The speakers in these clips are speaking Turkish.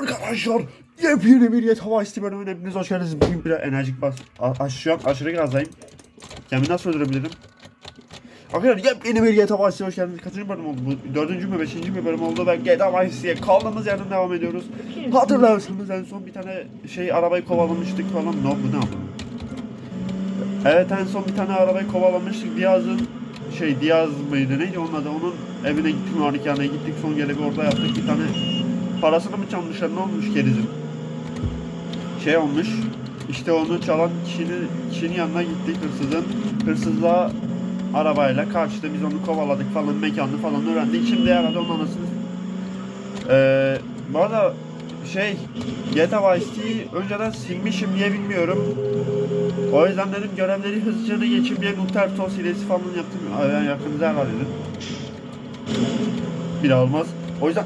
Arkadaşlar yepyeni bir Yet Hava İsti bölümüne hepiniz hoş geldiniz. Bugün bir enerjik bas. A- aş- şu an aşırı gazdayım. Kendimi nasıl öldürebilirim? Arkadaşlar yepyeni bir GTA Vice'ye hoş geldiniz. Kaçıncı bölüm oldu bu? Dördüncü mü beşinci mi bölüm oldu ve GTA Vice'ye kaldığımız yerden devam ediyoruz. Hatırlarsınız en son bir tane şey arabayı kovalamıştık falan. No bu ne? Evet en son bir tane arabayı kovalamıştık. Diaz'ın şey Diaz mıydı neydi onun adı? Onun evine gittik Marikane'ye gittik son görevi orada yaptık. Bir tane parasını mı çalmışlar ne olmuş kerizin? Şey olmuş. İşte onu çalan kişinin, kişinin yanına gittik hırsızın. Hırsızla arabayla kaçtı. Biz onu kovaladık falan mekanını falan öğrendik. Şimdi herhalde onun anasını... Ee, bu arada şey GTA Vice City'yi önceden silmişim diye bilmiyorum. O yüzden dedim görevleri hızlıca geçeyim diye Nutertos hilesi falan yaptım. Yani yakınıza herhalde dedim. Bir olmaz. O yüzden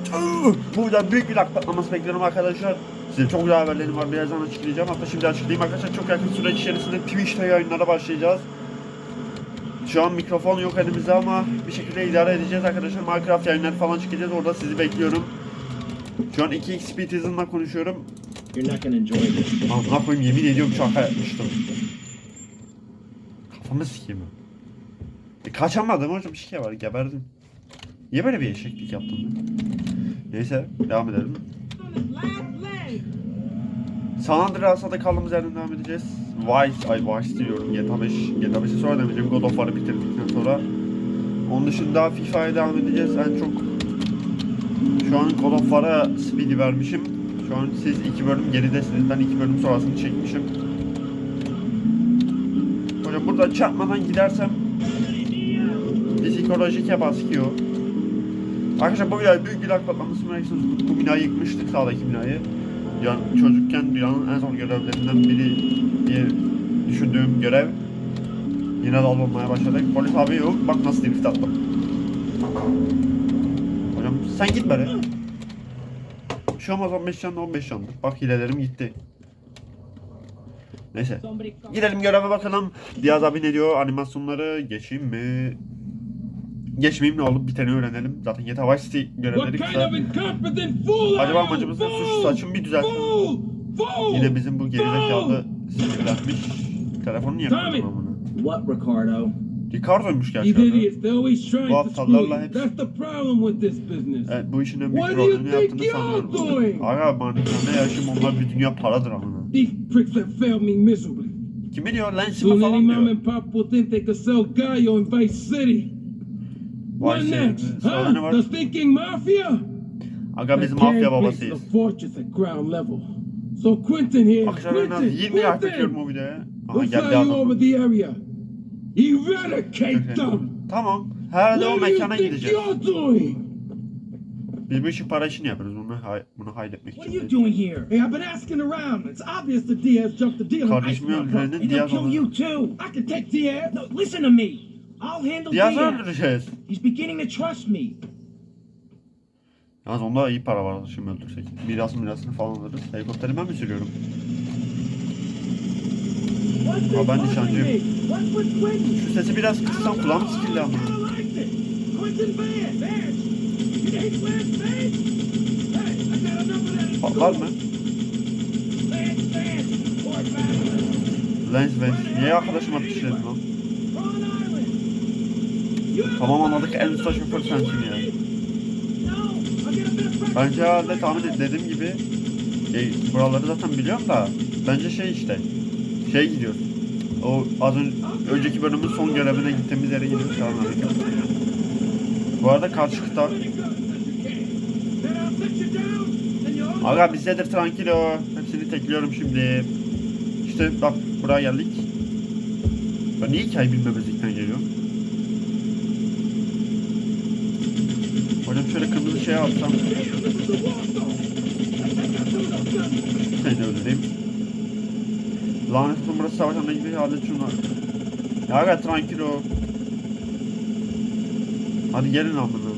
bu yüzden büyük bir patlaması bekliyorum arkadaşlar. Size çok güzel haberlerim var. Birazdan açıklayacağım. Hatta şimdi açıklayayım arkadaşlar. Çok yakın süreç içerisinde Twitch'te yayınlara başlayacağız. Şu an mikrofon yok elimizde ama bir şekilde idare edeceğiz arkadaşlar. Minecraft yayınları falan çıkacağız. Orada sizi bekliyorum. Şu an 2x Speed hızında konuşuyorum. You're not gonna enjoy this. Amına koyayım yemin ediyorum şaka yapmıştım. Kafamı sikeyim. E, kaçamadım hocam şey var geberdim. Niye böyle bir eşeklik yaptım? Neyse devam edelim. San Andreas'a da kaldığımız yerden devam edeceğiz. Vice, ay Vice diyorum. GTA 5, GTA 5'i sonra demeyeceğim. God of War'ı bitirdikten sonra. Onun dışında FIFA'ya devam edeceğiz. En çok şu an God of War'a speed'i vermişim. Şu an siz iki bölüm geridesiniz. Ben iki bölüm sonrasını çekmişim. Hocam buradan çarpmadan gidersem psikolojik ya baskıyor. Arkadaşlar bu binayı büyük bir lak patlaması meraksınız. Bu binayı yıkmıştık sağdaki binayı. Yani çocukken dünyanın en zor görevlerinden biri diye düşündüğüm görev. Yine dal olmaya başladık. Polis abi yok. Bak nasıl drift attım. Hocam sen git bari. Bir şey olmaz 15 canlı 15 canlı. Bak hilelerim gitti. Neyse. Gidelim göreve bakalım. Diaz abi ne diyor? Animasyonları geçeyim mi? Geçmeyeyim ne olup biteni öğrenelim. Zaten GTA Vice City görevleri kısa. Acaba amacımız ne? Suç Fool! saçımı bir! Fool! Yine bizim bu gerizekalı sinirlenmiş. Telefonu niye kırdın bunu? What, Ricardo? Ricardo'ymuş gerçekten. Bu aptallarla hep- That's the problem with this business. Evet bu işin en büyük think yaptığını sanıyorum. Aga manikanda yaşım onlar bir dünya paradır amına. Kim biliyor Soon any falan diyor. And pop will think they could sell Gallo in Vice City. Vay What senin, next? sırada Huh? var? The thinking mafia? Aga bizim That mafya carry babasıyız. places a fortress at ground level. So Quentin here, Akşam en az Quentin, 20 like Quentin, bekliyorum o videoya. Aha We'll geldi fly you over adam. the area. Eradicate them. Tamam. Herhalde o What do you mekana think gideceğiz. you're doing? Biz bu işi para için yapıyoruz. Bunu, hay bunu hayretmek What are için. you değil. doing here? Hey, I've been asking around. It's obvious the Diaz jumped the deal. on Kardeşimi Ice Mountain. öldürenin And Diaz they'll kill olur. you too. I can take Diaz. No, listen to me. I'll handle Diaz. öldüreceğiz. He's beginning to trust me. Yalnız onda iyi para var şimdi öldürsek. Miras mirasını falan alırız. Helikopteri ben mi sürüyorum? Oh, ben nişancıyım. Şu sesi biraz kıssam kulağım sikildi ama. Patlar mı? Lens Vance. Niye arkadaşıma pişirdin lan? Ron Island. You have Tamam anladık en usta şoför sensin ya. Bence herhalde tahmin et- dediğim gibi e, buraları zaten biliyorum da bence şey işte şey gidiyor. O az önce önceki bölümün son görevine gittiğimiz yere gidiyoruz şu an. Bu arada karşı kıta. Aga bizdedir tranquilo. Hepsini tekliyorum şimdi. İşte bak buraya geldik. Ben niye hikaye bilmemezlikten geliyorum? Hocam atsam. Seni de öldüreyim. Lanet olsun burası savaş gibi hallet şunu. Ya aga tranquilo. Hadi gelin amına.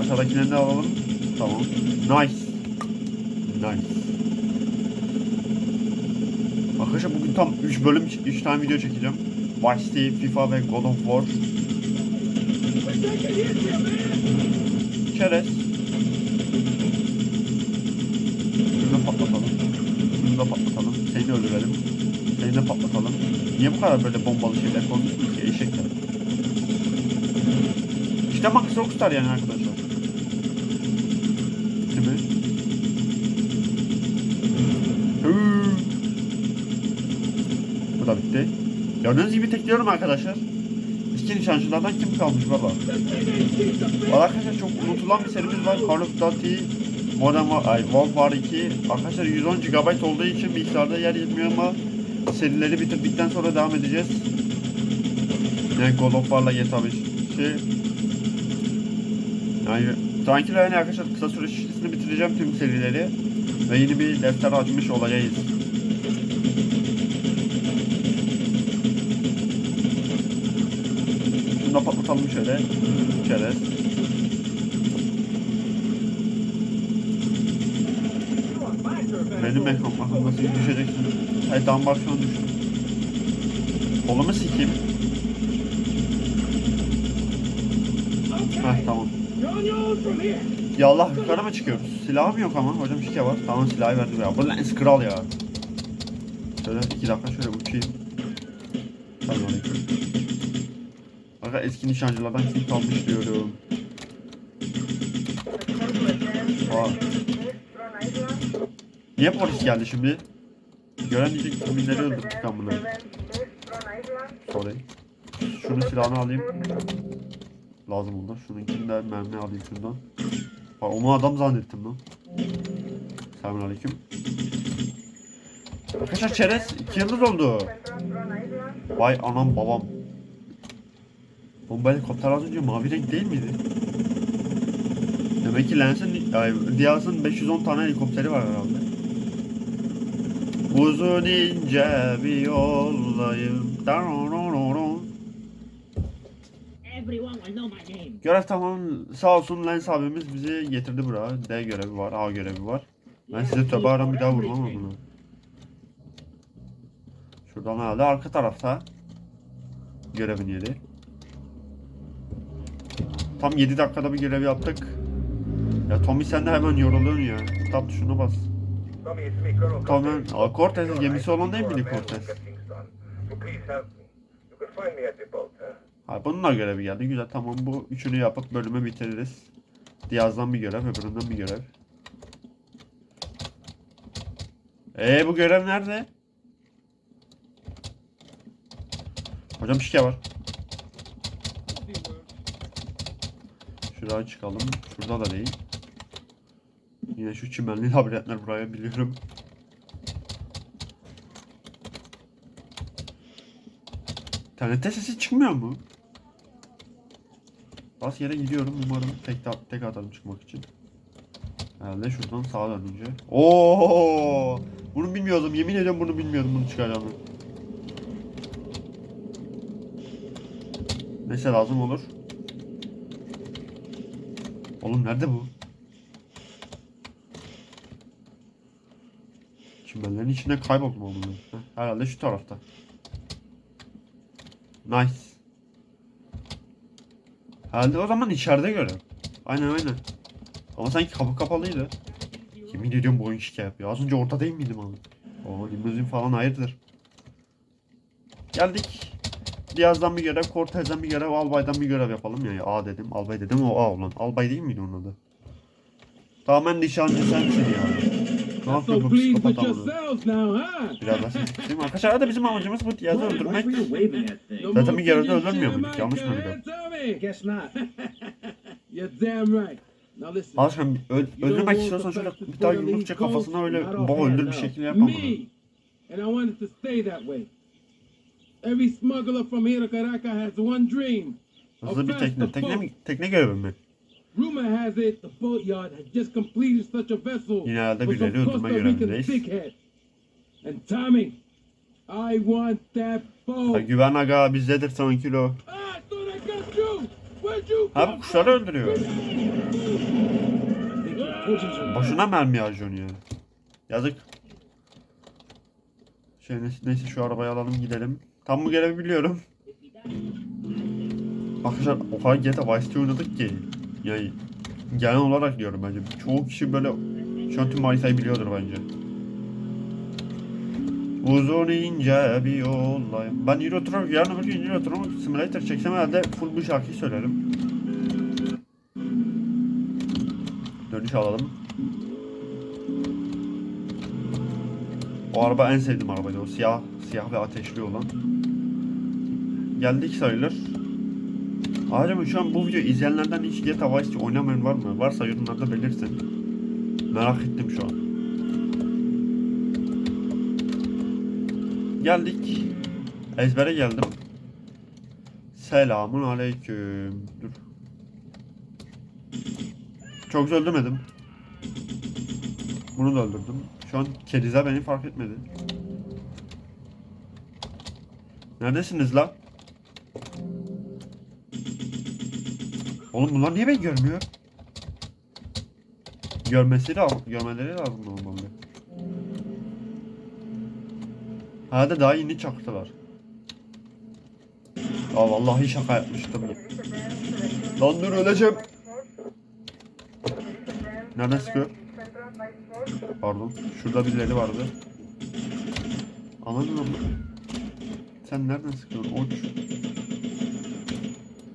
Aşağıdakilerini de alalım. Tamam. Nice. Nice. Arkadaşlar bugün tam 3 bölüm 3 tane video çekeceğim. Vice City, FIFA ve God of War. Çerez. Şunu patlatalım. Şunu da patlatalım. Seni de öldürelim. Seni de patlatalım. Niye bu kadar böyle bombalı şeyler konuşuyorsunuz ki eşekler? İşte Max Rockstar yani arkadaşlar. Değil mi? Hıı. Bu da bitti. Gördüğünüz gibi tekliyorum arkadaşlar. İki nişancılardan kim kalmış baba? Arkadaşlar çok unutulan bir serimiz var. Call of Duty Modern War, ay, World War 2. Arkadaşlar 110 GB olduğu için bilgisayarda yer yetmiyor ama serileri bitirdikten sonra devam edeceğiz. Yani God of War'la GTA 5 şey. Yani sanki yani arkadaşlar kısa süre içerisinde bitireceğim tüm serileri ve yeni bir defter açmış olacağız. Patlatalım şöyle. Çerez. Benim ekran bakın nasıl düşeceksin. Ay tamam bak şu an düştüm. Kolumu sikeyim. Heh tamam. Ya Allah yukarı mı çıkıyoruz? Silahım yok ama hocam şike var. Tamam silahı verdi ya. Bu lens kral ya. Şöyle iki dakika şöyle uçayım. Selamünaleyküm. Aga eski nişancılardan kim kalmış diyorum. Aa. Niye polis geldi şimdi? Gören diyecek kiminleri öldürdük amına. Sorry. Şunun silahını alayım. Lazım bunlar. Şununkini de mermi alayım şundan. Bak onu adam zannettim lan. Selamünaleyküm. Arkadaşlar çerez 2 yıldız oldu. Vay anam babam. Bomba helikopter az önce mavi renk değil miydi? Demek ki Lens'in, ay, Diaz'ın 510 tane helikopteri var herhalde. Uzun ince bir yoldayım. Görev tamam. Sağ olsun Lens abimiz bizi getirdi buraya. D görevi var, A görevi var. Ben size töbe aram bir daha vurmam ama bunu. Şuradan herhalde arka tarafta. Görevin yeri. Tam 7 dakikada bir görev yaptık. Ya Tommy sen de hemen yoruluyorsun ya. Kitap tuşuna bas. Tommy. Aa, Cortez gemisi olan değil miydi Cortez? Ha, bunun da görevi geldi. Güzel tamam bu üçünü yapıp bölümü bitiririz. Diaz'dan bir görev, öbüründen bir görev. Ee bu görev nerede? Hocam şike var. Şuraya çıkalım. Şurada da değil. Yine şu çimenli labirentler buraya biliyorum. İnternette sesi çıkmıyor mu? Bas yere gidiyorum. Umarım tek, tek atarım çıkmak için. Herhalde şuradan sağa dönünce. Oo! Bunu bilmiyordum. Yemin ediyorum bunu bilmiyordum bunu çıkacağımı. Neyse lazım olur. Oğlum nerede bu? Çimenlerin içinde kayboldum oğlum. ben. Herhalde şu tarafta. Nice. Herhalde o zaman içeride görev. Aynen aynen. Ama sanki kapı kapalıydı. Yemin ediyorum bu oyun şike yapıyor. Az önce orada değil miydim abi? O limuzin falan hayırdır. Geldik. Diaz'dan bir görev, Cortez'den bir görev, Albay'dan bir görev yapalım ya. A dedim, Albay dedim o A olan. Albay değil miydi onun adı? Tamamen nişancı sensin ya. Ne yapıyor bu psikopat huh? Biraz daha ses kısayım. Arkadaşlar arada bizim amacımız bu Diaz'ı öldürmek. Zaten bir görevde öldürmüyor muyduk? Yanlış mı biliyorum? Öl öldürmek istiyorsan şöyle bir daha yumrukça kafasına öyle bol öldür bir şekilde yapma bunu. Every smuggler from here to Caracas has one dream. Hızlı bir tekne. Tekne mi? Tekne görevi mi? Rumor has it the boatyard has just completed such a vessel Yine some birileri öldürme görevindeyiz. And Tommy, I want that Ha, boat. güven aga bizdedir son kilo. Ah, Ha bu kuşları öldürüyor. Boşuna mermi harcıyorsun ya. Yazık. Şey neyse, neyse şu arabayı alalım gidelim. Tam bu görevi biliyorum. Arkadaşlar o kadar GTA Vice City oynadık ki. Yani Genel olarak diyorum bence. Çoğu kişi böyle şu an tüm haritayı biliyordur bence. Uzun ince bir yoldayım. Ben Euro Truck, yarın öbür gün Euro Simulator çeksem herhalde full bu şarkıyı söylerim. Dönüş alalım. O araba en sevdiğim arabaydı. O siyah, siyah ve ateşli olan. Geldik sayılır. Acaba şu an bu videoyu izleyenlerden hiç GTA Vice oynamayan var mı? Varsa yorumlarda belirtin. Merak ettim şu an. Geldik. Ezbere geldim. Selamun aleyküm. Dur. Çok öldürmedim. Bunu da öldürdüm. Şu an kedize beni fark etmedi. Neredesiniz la? Oğlum bunlar niye beni görmüyor? Görmesi lazım, görmeleri lazım normalde. Herhalde daha yeni çaktılar. Aa vallahi şaka yapmıştım. Lan dur öleceğim. Nereden sıkıyor? Pardon. Şurada birileri vardı. Anladın mı? Sen nereden sıkıyorsun? Uç.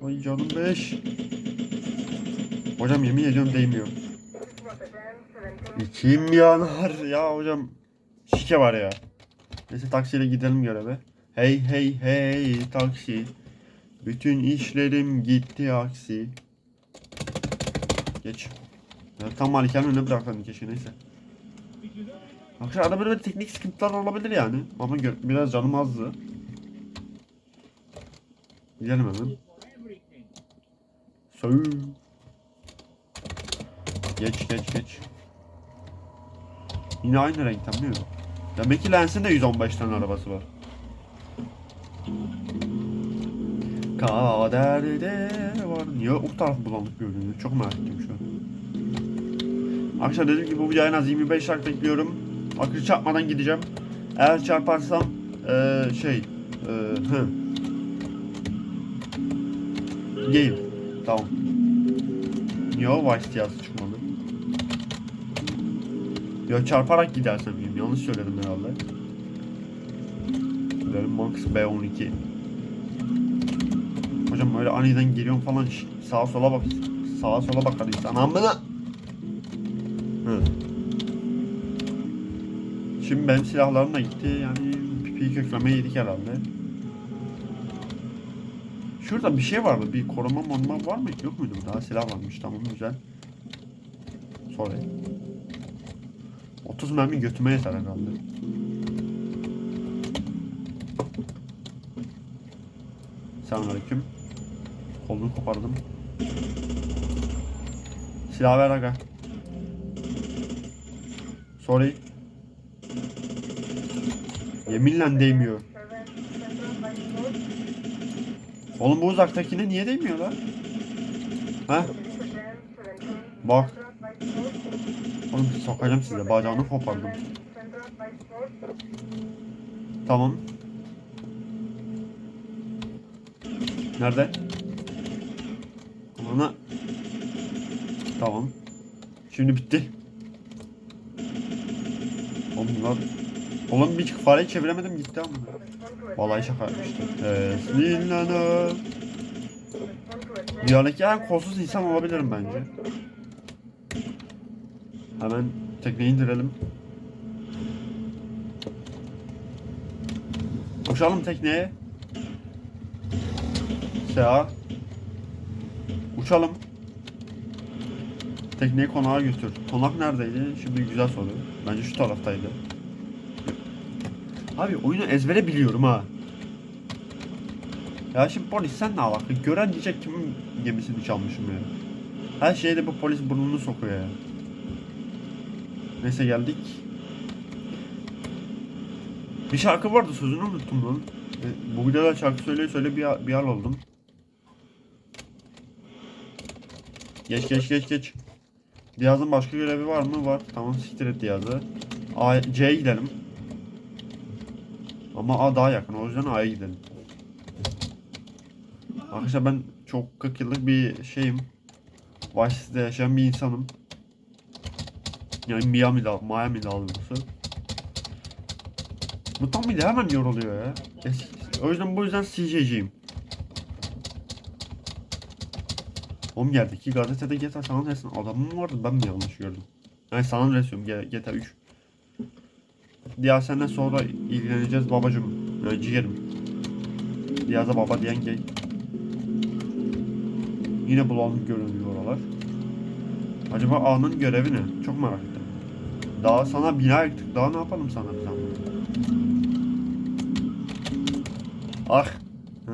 Ay canım beş. Hocam yemin ediyorum değmiyor. İçim yanar ya hocam. Şike var ya. Neyse taksiyle gidelim göreve. Hey hey hey taksi. Bütün işlerim gitti aksi. Geç. Ya, tam malikanın önüne bırakalım keşke neyse. Arkadaşlar arada böyle teknik sıkıntılar olabilir yani. Ama biraz canım azdı. Gidelim hemen. Sağ. Geç geç geç. Yine aynı renkten değil mi? Demek ki Lens'in de 115 tane arabası var. Kaderde var. Niye o taraf bulanık görünüyor? Çok merak ettim şu an. Akşam dediğim gibi bu videoya en az 25 dakika bekliyorum. Akış çarpmadan gideceğim. Eğer çarparsam eee şey eee hı. Game. Tamam. Niye o Vice yazı çıkmadı? Ya çarparak gidersem diyeyim. Yanlış söyledim herhalde. Benim Max B12. Hocam böyle aniden geliyorum falan sağa sola bak. Sağa sola bakar insan. Amına. Hı. Şimdi benim silahlarım da gitti. Yani pipi kökleme yedik herhalde. Şurada bir şey vardı. Bir koruma moruma var mı? Yok muydu? Daha silah varmış. Tamam güzel. Sorry. 30 mermi götüme yeter herhalde. Selamünaleyküm. Kolunu kopardım. Silah ver aga. Sorry. Yeminle değmiyor. Oğlum bu uzaktakine niye değmiyor lan? Ha? Bak. Oğlum sokacağım size. Bacağını kopardım. Tamam. Nerede? Ana. Tamam. Şimdi bitti. Oğlum lan. Oğlum bir fareyi çeviremedim gitti ama. Vallahi şaka yapmıştım. Teslimlana. Dünyadaki en kolsuz insan olabilirim bence. Hemen tekneyi indirelim. Uçalım tekneye. Seha. Uçalım. Tekneyi konağa götür. Konak neredeydi? Şimdi güzel soru. Bence şu taraftaydı. Abi oyunu ezbere biliyorum ha. Ya şimdi polis sen ne alaka? Gören diyecek kimin gemisini çalmışım ya. Her şeyde bu polis burnunu sokuyor ya. Neyse geldik. Bir şarkı vardı sözünü unuttum lan. E, bu videoda şarkı söyleye söyle bir, bir hal oldum. Geç geç geç geç. Diyaz'ın başka görevi var mı? Var. Tamam siktir et Diyaz'ı. A, C'ye gidelim. Ama A daha yakın. O yüzden A'ya gidelim. Arkadaşlar ben çok 40 yıllık bir şeyim. Vice yaşayan bir insanım. Yani Miami'de, Miami'de doğrusu. Bu tam bir de hemen yoruluyor ya. Es- O yüzden bu yüzden CJ'ciyim. Oğlum yerdeki gazetede GTA San Andreas'ın adamı mı vardı ben mi yanlış gördüm? Yani San Andreas diyorum GTA 3. Diğer sene sonra ilgileneceğiz babacım. Yani ciğerim. Diyaza baba diyen gay. Yine bulanık görünüyor oralar. Acaba A'nın görevi ne? Çok merak ettim. Daha sana bina yıktık. Daha ne yapalım sana biz ama? Ah. Heh.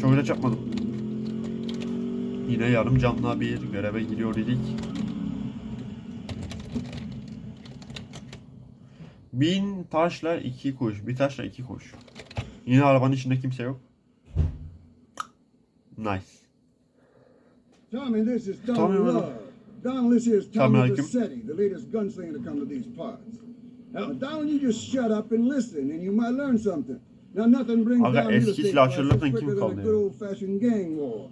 Çok da çarpmadım. Yine yarım canlı bir göreve giriyor idik. Bin taşla iki kuş. Bir taşla iki kuş. Yine arabanın içinde kimse yok. Nice. Tommy, this is Tommy, Donald what- this is Tommy, Tommy like him? The latest gunslinger to come to these parts. Now, Donald, you just shut up and listen, and you might learn something. Now, nothing brings Aga, down eski real estate silahşörlerden prices kim quicker than a good old-fashioned gang war.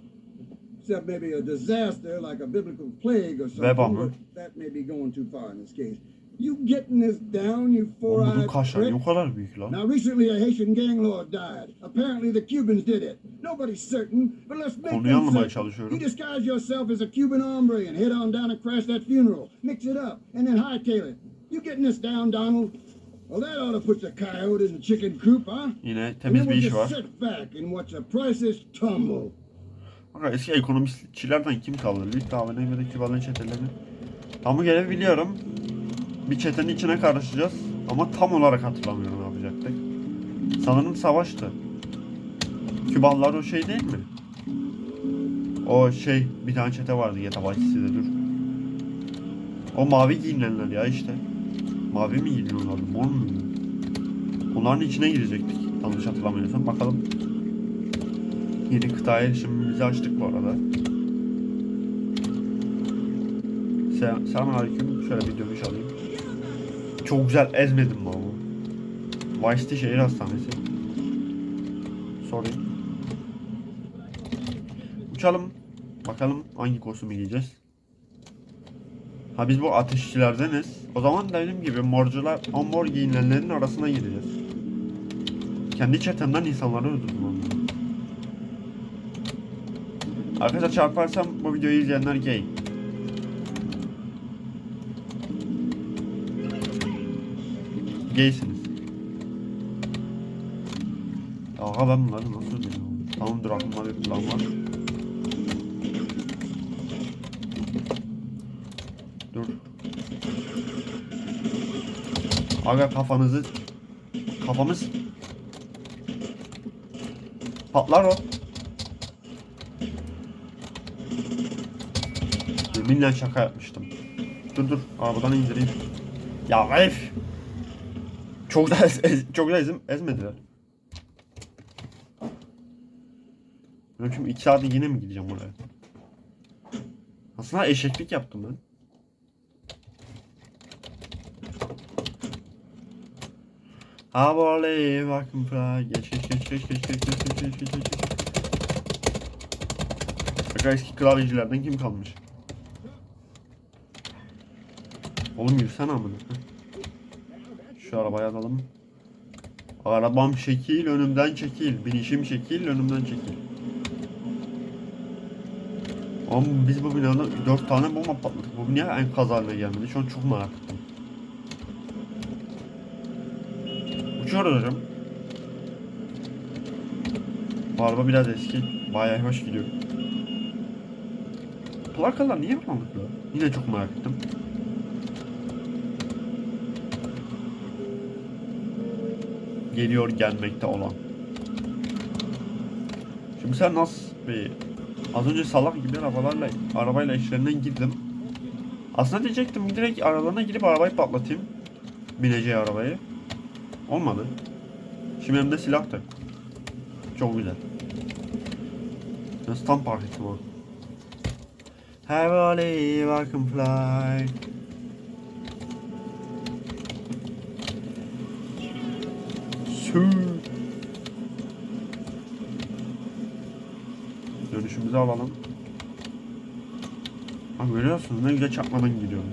Except maybe a disaster like a biblical plague or Veba something, mı? that may be going too far in this case. You getting this down, you Oğlum bunun four-eyed kaşları prick? o kadar büyük lan. Now, recently a Haitian gang lord died. Apparently, the Cubans did it. Nobody's certain, but let's make Konuyu them anlamaya certain. çalışıyorum. You disguise yourself as a Cuban hombre and head on down and crash that funeral. Mix it up and then hightail it. You getting this down, Donald? Well, that ought to put the coyote in the chicken coop, huh? Yine And temiz then bir we'll iş var. just sit back and watch the prices tumble. Aga eski ekonomistçilerden kim kaldı? Kahveni ve de Küba'nın çetelerini. Tam bu görevi biliyorum. Bir çetenin içine karışacağız. Ama tam olarak hatırlamıyorum ne yapacaktık. Sanırım savaştı. Kübalılar o şey değil mi? O şey bir tane çete vardı GTA City'de dur. O mavi giyinenler ya işte. Mavi mi giyiniyorlardı? Mor mu? Onların içine girecektik. Yanlış hatırlamıyorsam. Bakalım. Yeni kıtaya erişimimizi açtık bu arada. Selam, selamünaleyküm. Şöyle bir dönüş alayım. Çok güzel ezmedim mi ama? Vice City şehir hastanesi. Sorry. Uçalım. Bakalım hangi kostümü giyeceğiz. Ha biz bu ateşçilerdeniz. O zaman dediğim gibi morcular, o mor giyinenlerin arasına gireceğiz. Kendi çetemden insanları öldürdüm onları. Arkadaşlar çarparsam bu videoyu izleyenler gay. Gaysiniz. Aha ben bunları nasıl biliyorum? Tamamdır aklımda bir plan var. Dur. Aga kafanızı kafamız patlar o. Yeminle şaka yapmıştım. Dur dur arabadan indireyim. Ya herif. Çok da ez, çok da ezim, ezmediler. Ben şimdi iki saat yine mi gideceğim oraya? Aslında eşeklik yaptım ben. I believe I can fly. Geç geç geç geç geç geç geç geç geç geç geç. Aga eski klavyecilerden kim kalmış? Oğlum yürüsene amına. Şu arabaya alalım. Arabam şekil, önümden çekil. Binişim şekil, önümden çekil. Oğlum biz bu binada 4 tane bomba patladık. Bu niye enkaz haline gelmedi? Şu an çok merak ettim. Uçuyoruz hocam. Bu araba biraz eski. Bayağı yavaş gidiyor. Plakalar niye bulanıklı? Yine çok merak ettim. Geliyor gelmekte olan. Şimdi sen nasıl bir... Az önce salak gibi arabalarla, arabayla işlerinden girdim. Aslında diyecektim direkt aralarına girip arabayı patlatayım. Bineceği arabayı. Olmadı. Şimdi elimde silah da. Çok güzel. Nasıl tam park ettim o. Have a can fly. Su. Dönüşümüzü alalım. Bak görüyorsunuz ne güzel çarpmadan gidiyorum.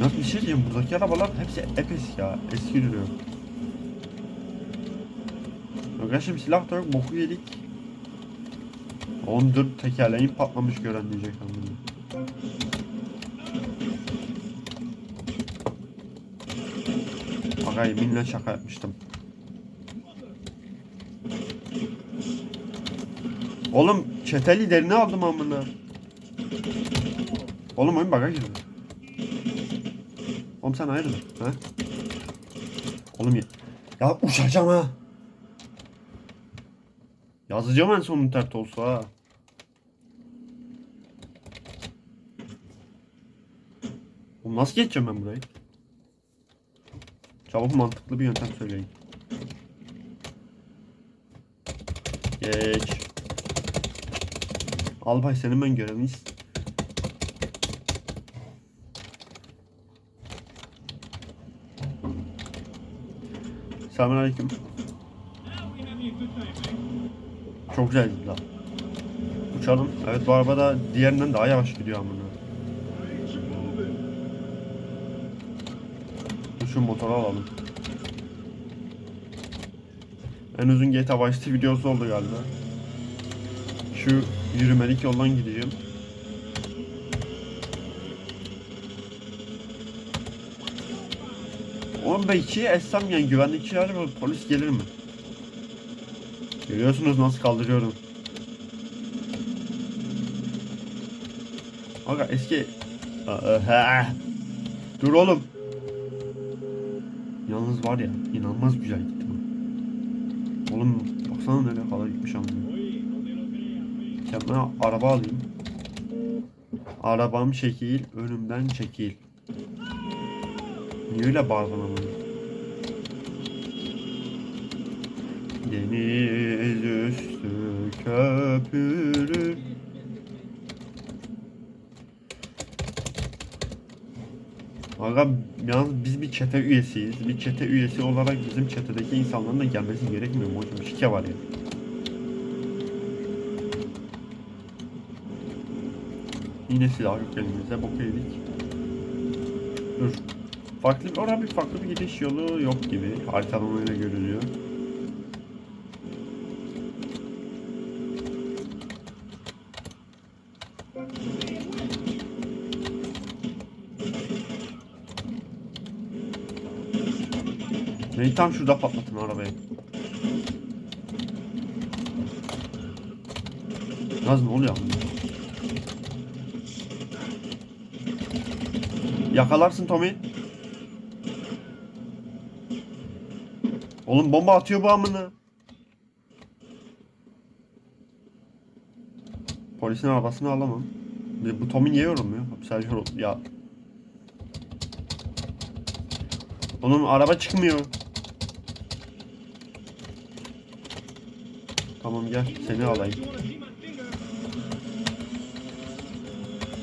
Ya bir şey diyeyim buradaki arabalar hepsi epes ya. Eski duruyor. Arkadaşım silah da yok boku yedik. 14 tekerleğin patlamış gören diyecek anlamı. Agay minle şaka yapmıştım. Oğlum çete liderini aldım amına. Oğlum oyun baga girdi. Oğlum sen hayırdır ha? Oğlum ya, ya uçacağım ha. Yazacağım en sonun tert olsa ha. Oğlum nasıl geçeceğim ben burayı? Çabuk mantıklı bir yöntem söyleyin. Geç. Albay senin ben göreviniz. Selamünaleyküm. Çok güzel la. Uçalım. Evet bu araba da diğerinden daha yavaş gidiyor amına. Şu motoru alalım. En uzun GTA Vice videosu oldu galiba. Şu yürümelik yoldan gideceğim. Oğlum belki essem yani güvenlikçi acaba polis gelir mi? Görüyorsunuz nasıl kaldırıyorum. Aga eski... Dur oğlum. Yalnız var ya inanılmaz güzel gittim. ha. Oğlum baksana nereye kadar gitmiş ama. Kendime araba alayım. Arabam çekil, önümden çekil. Niye öyle bağırdın? Deniz üstü köpürür. Aga yalnız biz bir çete üyesiyiz. Bir çete üyesi olarak bizim çetedeki insanların da gelmesi gerekmiyor mu hocam? Şike var ya. Yine silah yok elimizde. Boku yedik. Dur. Farklı bir, orada bir farklı bir gidiş yolu yok gibi. Haritadan öyle görünüyor. Beni tam şurada patlatın arabayı. Naz ne oluyor? Yakalarsın Tommy. Oğlum bomba atıyor bu amına. Polisin arabasını alamam. Bir Bu Tommy niye yorulmuyor? Sadece yorul... Ya. Oğlum araba çıkmıyor. Tamam gel seni alayım.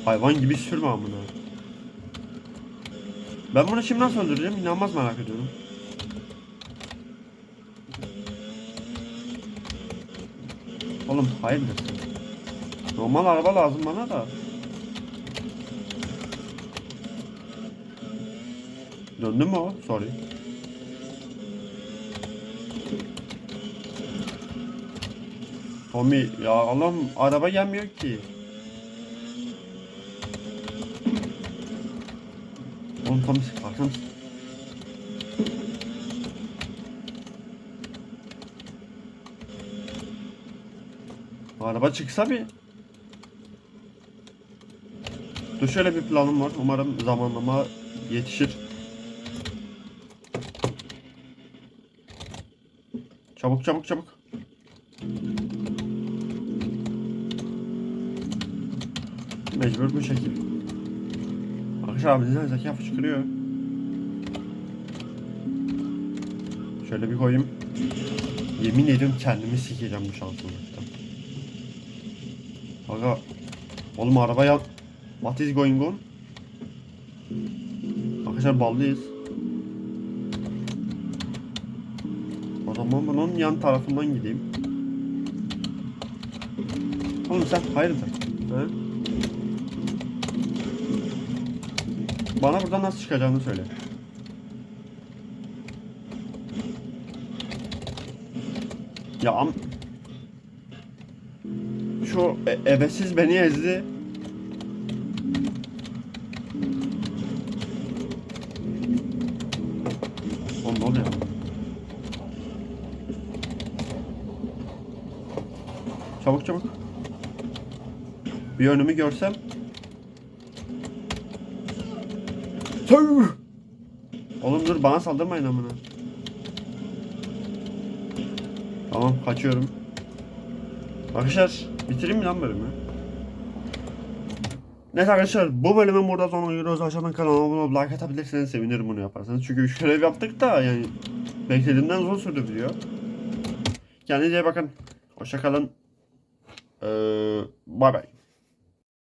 Hayvan gibi sürme amına. Ben bunu şimdi nasıl öldüreceğim? İnanmaz merak ediyorum. Oğlum hayırdır? Normal araba lazım bana da. Döndü mü o? Sorry. Tommy ya Allah'ım araba gelmiyor ki. Tommy farkında mısın? Araba çıksa bir. Dur şöyle bir planım var. Umarım zamanlama yetişir. Çabuk çabuk çabuk. Mecbur bu şekil. Arkadaşlar bizden zeka fışkırıyor. Şöyle bir koyayım. Yemin ediyorum kendimi sikeceğim bu şansımızdan. Aga. Oğlum araba ya. What is going on? Arkadaşlar ballıyız. O zaman bunun yan tarafından gideyim. Oğlum sen hayırdır? He? Bana buradan nasıl çıkacağını söyle. Ya am... Şu e- ebesiz beni ezdi. Oğlum? Çabuk çabuk. Bir önümü görsem. Tüh! Oğlum dur bana saldırmayın amına. Tamam kaçıyorum. Arkadaşlar bitireyim mi lan bölümü? Neyse arkadaşlar bu bölümün burada sonuna geliyoruz. Aşağıdan kanalıma abone olup like atabilirseniz sevinirim bunu yaparsanız. Çünkü üç görev yaptık da yani beklediğimden uzun sürdü video. Kendinize iyi bakın. Hoşçakalın. Ee, bay bay.